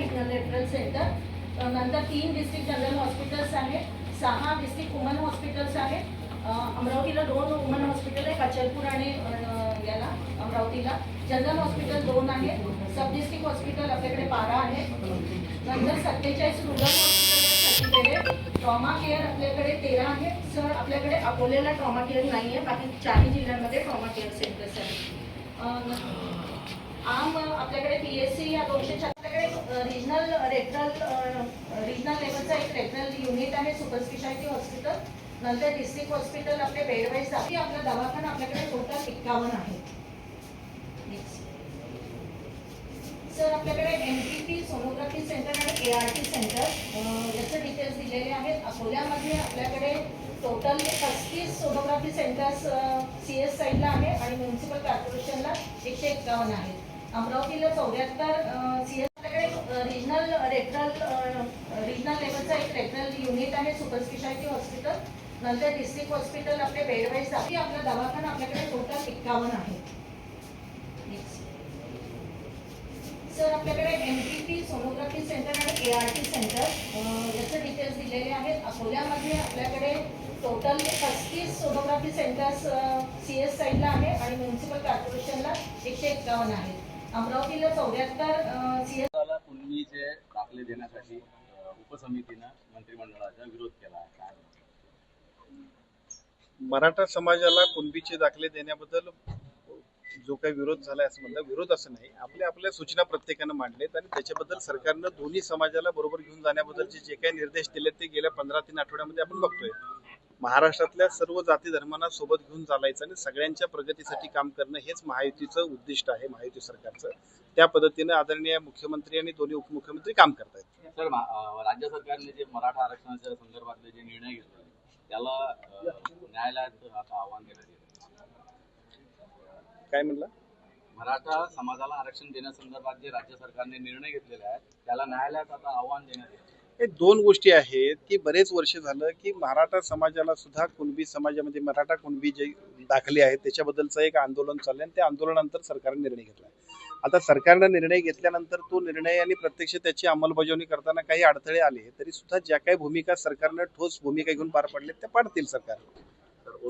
Regional referral centre नंतर तीन district general hospitals आहेत सहा डिस्ट्रिक्ट वुमन हॉस्पिटल्स आहेत अमरावतीला दोन वुमन हॉस्पिटल आहे. कचलपूर आणि याला अमरावतीला. जनरल हॉस्पिटल दोन आहेत सब डिस्ट्रिक्ट हॉस्पिटल आपल्याकडे बारा आहे. नंतर सत्तेचाळीस रुरल हॉस्पिटल ट्रॉमा केअर आपल्याकडे तेरा आहे. सर आपल्याकडे अकोल्याला ट्रॉमा केअर नाही आहे बाकी चारही जिल्ह्यांमध्ये ट्रॉमा केअर सेंटर्स आहेत. आम आपल्याकडे पी एस सी या दोनशे आपल्याकडे रिजनल रेफरल रिजनल लेवलचा एक रेफरल युनिट आहे सुपर स्पेशालिटी हॉस्पिटल नंतर डिस्ट्रिक्ट हॉस्पिटल आपले बेड वाईज आहे आपला दवाखाना आपल्याकडे टोटल एक्कावन्न आहे. सर आपल्याकडे M T P sonography centre आणि ए आर टी सेंटर याचे डिटेल्स दिलेले आहेत. अकोल्यामध्ये आपल्याकडे टोटल पस्तीस सोनोग्राफी सेंटर्स सी एस साईडला आहे आणि म्युन्सिपल कॉर्पोरेशनला एकशे एक्कावन्न आहेत. अमरावतीला चौऱ्याहत्तर सी एस आपल्याकडे रिजनल रेफरल रिजनल लेवलचा एक रेफरल युनिट आहे सुपर स्पेशालिटी हॉस्पिटल नंतर डिस्ट्रिक्ट हॉस्पिटल आपले बेड वाईज आहे आपला दवाखाना आपल्याकडे टोटल एक्कावन्न आहे. सर आपल्याकडे M T P sonography centre आणि ए आर टी सेंटर याचे डिटेल्स दिलेले आहेत. अकोल्यामध्ये आपल्याकडे टोटल पस्तीस सोनोग्राफी सेंटर्स सी एस साईडला आहे आणि म्युन्सिपल कॉर्पोरेशनला एकशे एक्कावन्न आहेत अमरावतीला चौऱ्याहत्तर दाखले देण्यासाठी उपसमितीनं मंत्रिमंडळाचा विरोध केला आहे. मराठा समाजाला कुणबीचे दाखले देण्याबद्दल जो काही विरोध झालाय असं म्हणलं विरोध असं नाही. आपल्या आपल्या सूचना प्रत्येकानं मांडलेत आणि त्याच्याबद्दल सरकारनं दोन्ही समाजाला बरोबर घेऊन जाण्याबद्दलचे जे काही निर्देश दिलेत ते गेल्या पंधरा तीन आठवड्यामध्ये आपण बघतोय. महाराष्ट्रातल्या सर्व जाती धर्मांना सोबत घेऊन चालायचं आणि सगळ्यांच्या प्रगतीसाठी काम करणं हेच महायुतीचं उद्दिष्ट आहे महायुती सरकारचं. त्या पद्धतीनं आदरणीय मुख्यमंत्री आणि दोन्ही उपमुख्यमंत्री काम करतायत. सर राज्य सरकारने जे मराठा आरक्षणाच्या संदर्भातले जे निर्णय घेतले त्याला न्यायालयात आता आव्हान देण्यात येतं काय म्हणलं? मराठा समाजाला आरक्षण देण्यासंदर्भात जे राज्य सरकारने निर्णय घेतलेले आहेत त्याला न्यायालयात आता आव्हान देण्यात येतं हे दोन गोष्टी आहेत की बरेच वर्ष झालं की मराठा समाजाला सुद्धा कुणबी समाजामध्ये मराठा कुणबी जे दाखले आहेत त्याच्याबद्दलचं एक आंदोलन चाललंय आणि त्या आंदोलनानंतर सरकारने निर्णय घेतला आता सरकारनं निर्णय घेतल्यानंतर तो निर्णय आणि प्रत्यक्ष त्याची अंमलबजावणी करताना काही अडथळे आले तरी सुद्धा ज्या काही भूमिका सरकारनं ठोस भूमिका घेऊन पार पडल्या त्या पाडतील सरकार.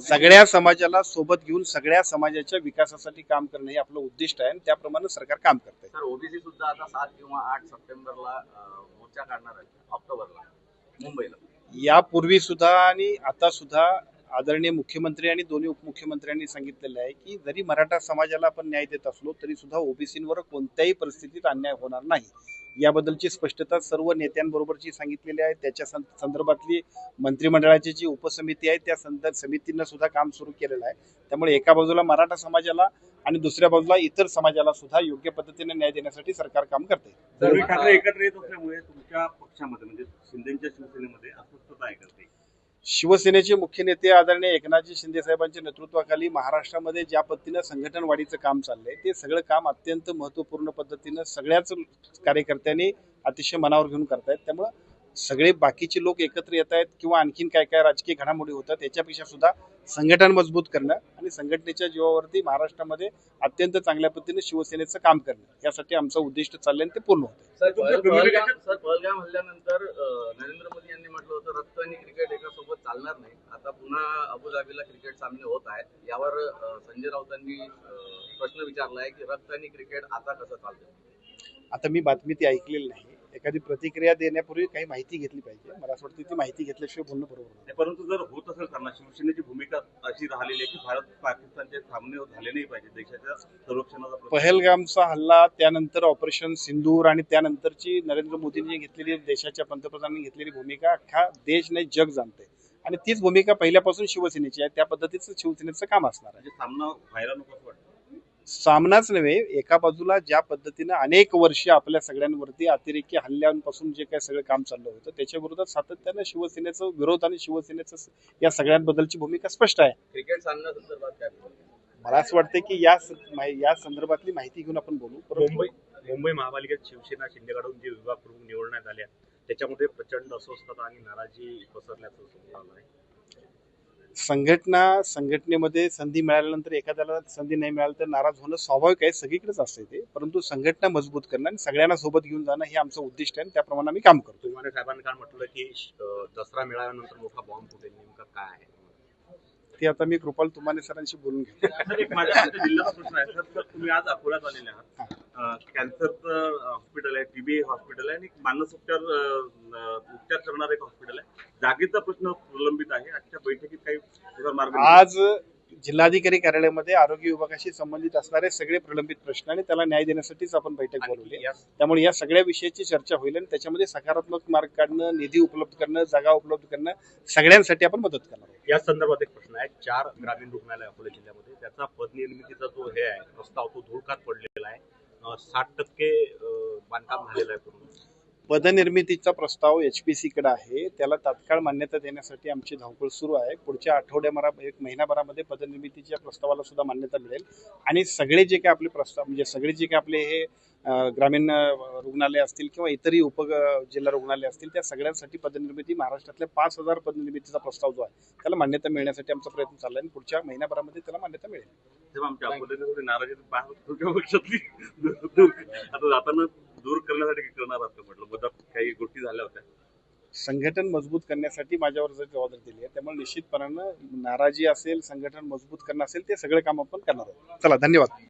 सगळ्या समाजाला सोबत घेऊन सगळ्या समाजाच्या विकासासाठी काम करणं हे आपलं उद्दिष्ट आहे आणि त्याप्रमाणे सरकार काम करत सर ओबीसी सुद्धा आता सात किंवा आठ सप्टेंबरला मोर्चा काढणार आहे ऑक्टोबरला मुंबईला. यापूर्वी सुद्धा आणि आता सुद्धा आदरणीय मुख्यमंत्री आणि दोन्ही उपमुख्यमंत्र्यांनी सांगितलेलं आहे की जरी मराठा समाजाला आपण न्याय देत असलो तरी सुद्धा ओबीसींवर कोणत्याही परिस्थितीत अन्याय होणार नाही. याबद्दलची स्पष्टता सर्व नेत्यांबरोबरची सांगितलेली आहे. त्याच्या सं- संदर्भातली मंत्रिमंडळाची जी उपसमिती आहे त्या संदर्भ समितीनं सुद्धा काम सुरू केलेलं आहे. त्यामुळे एका बाजूला मराठा समाजाला आणि दुसऱ्या बाजूला इतर समाजाला सुद्धा योग्य पद्धतीने न्याय देण्यासाठी सरकार काम करते ठाकरे एकत्र येत असल्यामुळे तुमच्या पक्षामध्ये म्हणजे शिंदेच्या शिवसेनेमध्ये अस्वस्थता आहे करते शिवसेनेचे मुख्य नेते आदरणीय एकनाथजी शिंदे साहेबांच्या नेतृत्वाखाली महाराष्ट्रामध्ये ज्या पद्धतीनं संघटन वाढीचं काम चाललंय ते सगळं काम अत्यंत महत्त्वपूर्ण पद्धतीनं सगळ्याच कार्यकर्त्यांनी अतिशय मनावर घेऊन करतायत. त्यामुळं सगळे बाकीचे लोक एकत्र येत आहेत किंवा आणखीन काय काय राजकीय घडामोडी होतात याच्यापेक्षा सुद्धा संघटन मजबूत करणं आणि संघटनेच्या जीवावरती महाराष्ट्रामध्ये अत्यंत चांगल्या पद्धतीने शिवसेनेचं काम करणं यासाठी आमचं उद्दिष्ट चाललंय आणि ते पूर्ण होतं नरेंद्र मोदी यांनी म्हटलं होतं रक्त आणि क्रिकेट चालणार नाही. आता पुन्हा अबुधाबीला क्रिकेट सामने होत आहेत. यावर संजय राऊतांनी प्रश्न विचारला आहे की रक्त आणि क्रिकेट आता कसं चालतं? आता मी बातमी ती ऐकलेली नाही. एखादी प्रतिक्रिया देण्यापूर्वी काही माहिती घेतली पाहिजे. मला असं वाटतं ती माहिती घेतल्याशिवाय बोलणं बरोबर नाही. परंतु जर होत असेल त्यांना शिवसेनेची भूमिका अशी राहिलेली आहे की भारत पाकिस्तानचे सामने झाले नाही पाहिजे. देशाच्या संरक्षणाचा पहलगामचा हल्ला त्यानंतर ऑपरेशन सिंदूर आणि त्यानंतरची नरेंद्र मोदींनी घेतलेली देशाच्या पंतप्रधानांनी घेतलेली भूमिका अख्खा देश नाही जग जाणते आणि तीच भूमिका पहिल्यापासून शिवसेनेची आहे. त्या पद्धतीचं शिवसेनेचं काम असणार आहे. म्हणजे सामना व्हायला नको असं वाटतं. सामनाच नव्हे एका बाजूला ज्या पद्धतीनं अनेक वर्ष आपल्या सगळ्यांवरती अतिरेकी हल्ल्यांपासून जे काही सगळं काम चाललं होतं त्याच्या विरोधात सातत्यानं शिवसेनेचं विरोध आणि शिवसेनेचं या सगळ्यांबद्दलची भूमिका स्पष्ट आहे. क्रिकेट सामन्यासंदर्भात काय? मला असं वाटतं की या या संदर्भातली माहिती घेऊन आपण बोलू. मुंबई मुंबई महापालिकेत शिवसेना शिंदेकडून जे विभाग प्रमुख निवडण्यात आल्या त्याच्यामध्ये प्रचंड अस्वस्थता आणि नाराजी पसरल्याचं समोर आलं आहे. संघटना संघटनेमध्ये संधी मिळाल्यानंतर एखाद्याला संधी नाही मिळाली तर नाराज होणं स्वाभाविक आहे सगळीकडेच असते ते. परंतु संघटना मजबूत करणं आणि सगळ्यांना सोबत घेऊन जाणं हे आमचं उद्दिष्ट आहे आणि त्याप्रमाणे आम्ही काम करतो. साहेबांनी काल म्हटलं की दसरा मिळाल्यानंतर मोठा बॉम्ब फुटेल नेमकं काय आहे? ते आता मी कृपाल तुमाने सरांशी बोलून घेतो एक माझ्या जिल्ह्याचा प्रश्न आहे. सर सर तुम्ही आज अकोल्यात आलेले आहात. कॅन्सरचं हॉस्पिटल आहे टीबी हॉस्पिटल आहे आणि एक मानस उपचार उपचार करणारं एक हॉस्पिटल आहे. जागेचा प्रश्न प्रलंबित आहे. आजच्या बैठकीत काही मार्ग? आज जिल्हाधिकारी कार्यालयामध्ये आरोग्य विभागाशी संबंधित असणारे सगळे प्रलंबित प्रश्न आणि त्याला न्याय देण्यासाठीच आपण बैठक बोलवली त्यामुळे या सगळ्या विषयाची चर्चा होईल आणि त्याच्यामध्ये सकारात्मक मार्ग काढणं निधी उपलब्ध करणं जागा उपलब्ध करणं सगळ्यांसाठी आपण मदत करणार आहोत. या संदर्भात एक प्रश्न आहे. चार ग्रामीण रुग्णालय अकोला जिल्ह्यामध्ये त्याचा पदनिर्मितीचा जो हे आहे प्रस्ताव तो धुळकात पडलेला आहे. साठ टक्के बांधकाम झालेलं आहे पूर्ण. पदनिर्मितीचा प्रस्ताव एच पी सीकडे आहे. त्याला तात्काळ मान्यता देण्यासाठी आमची धावपळ सुरू आहे. पुढच्या आठवड्याभरा एक महिनाभरामध्ये पदनिर्मितीच्या प्रस्तावाला सुद्धा मान्यता मिळेल. आणि सगळे जे काही आपले प्रस्ताव म्हणजे सगळे जे काही आपले हे ग्रामीण रुग्णालय असतील किंवा इतरही उप जिल्हा रुग्णालय असतील त्या सगळ्यांसाठी पदनिर्मिती महाराष्ट्रातल्या पाच हजार पदनिर्मितीचा प्रस्ताव जो आहे त्याला मान्यता मिळण्यासाठी आमचा प्रयत्न चालला आहे. आणि पुढच्या महिन्याभरामध्ये त्याला मान्यता मिळेल. तेव्हा नाराजी आता जाताना दूर करण्यासाठी करणार आहात म्हटलं? मधात काही गोष्टी झाल्या होत्या. संघटन मजबूत करण्यासाठी माझ्यावर जर जबाबदारी दिली आहे त्यामुळे निश्चितपणानं नाराजी असेल संघटन मजबूत करणं असेल ते सगळे काम आपण करणार आहोत. चला धन्यवाद.